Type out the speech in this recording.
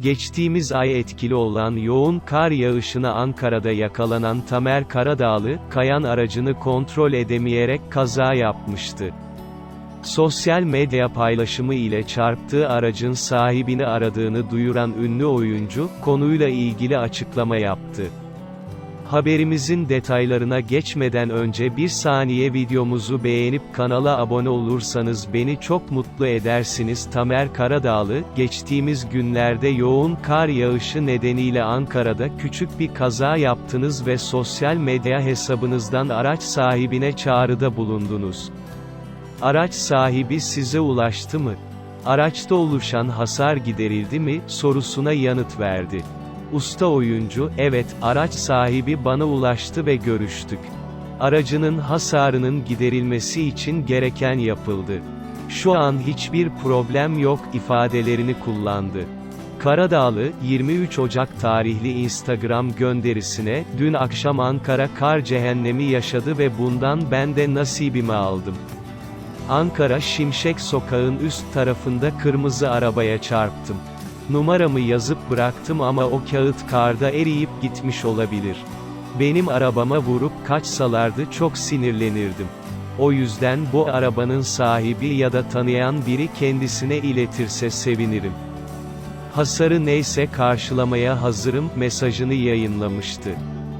Geçtiğimiz ay etkili olan yoğun kar yağışına Ankara'da yakalanan Tamer Karadağlı, kayan aracını kontrol edemeyerek kaza yapmıştı. Sosyal medya paylaşımı ile çarptığı aracın sahibini aradığını duyuran ünlü oyuncu, konuyla ilgili açıklama yaptı. Haberimizin detaylarına geçmeden önce bir saniye videomuzu beğenip kanala abone olursanız beni çok mutlu edersiniz. Tamer Karadağlı, geçtiğimiz günlerde yoğun kar yağışı nedeniyle Ankara'da küçük bir kaza yaptınız ve sosyal medya hesabınızdan araç sahibine çağrıda bulundunuz. Araç sahibi size ulaştı mı? Araçta oluşan hasar giderildi mi sorusuna yanıt verdi. Usta oyuncu, evet, araç sahibi bana ulaştı ve görüştük. Aracının hasarının giderilmesi için gereken yapıldı. Şu an hiçbir problem yok ifadelerini kullandı. Karadağlı, 23 Ocak tarihli Instagram gönderisine, dün akşam Ankara kar cehennemi yaşadı ve bundan ben de nasibimi aldım. Ankara Şimşek Sokağın üst tarafında kırmızı arabaya çarptım. Numaramı yazıp bıraktım ama o kağıt karda eriyip gitmiş olabilir. Benim arabama vurup kaçsalardı çok sinirlenirdim. O yüzden bu arabanın sahibi ya da tanıyan biri kendisine iletirse sevinirim. Hasarı neyse karşılamaya hazırım mesajını yayınlamıştı.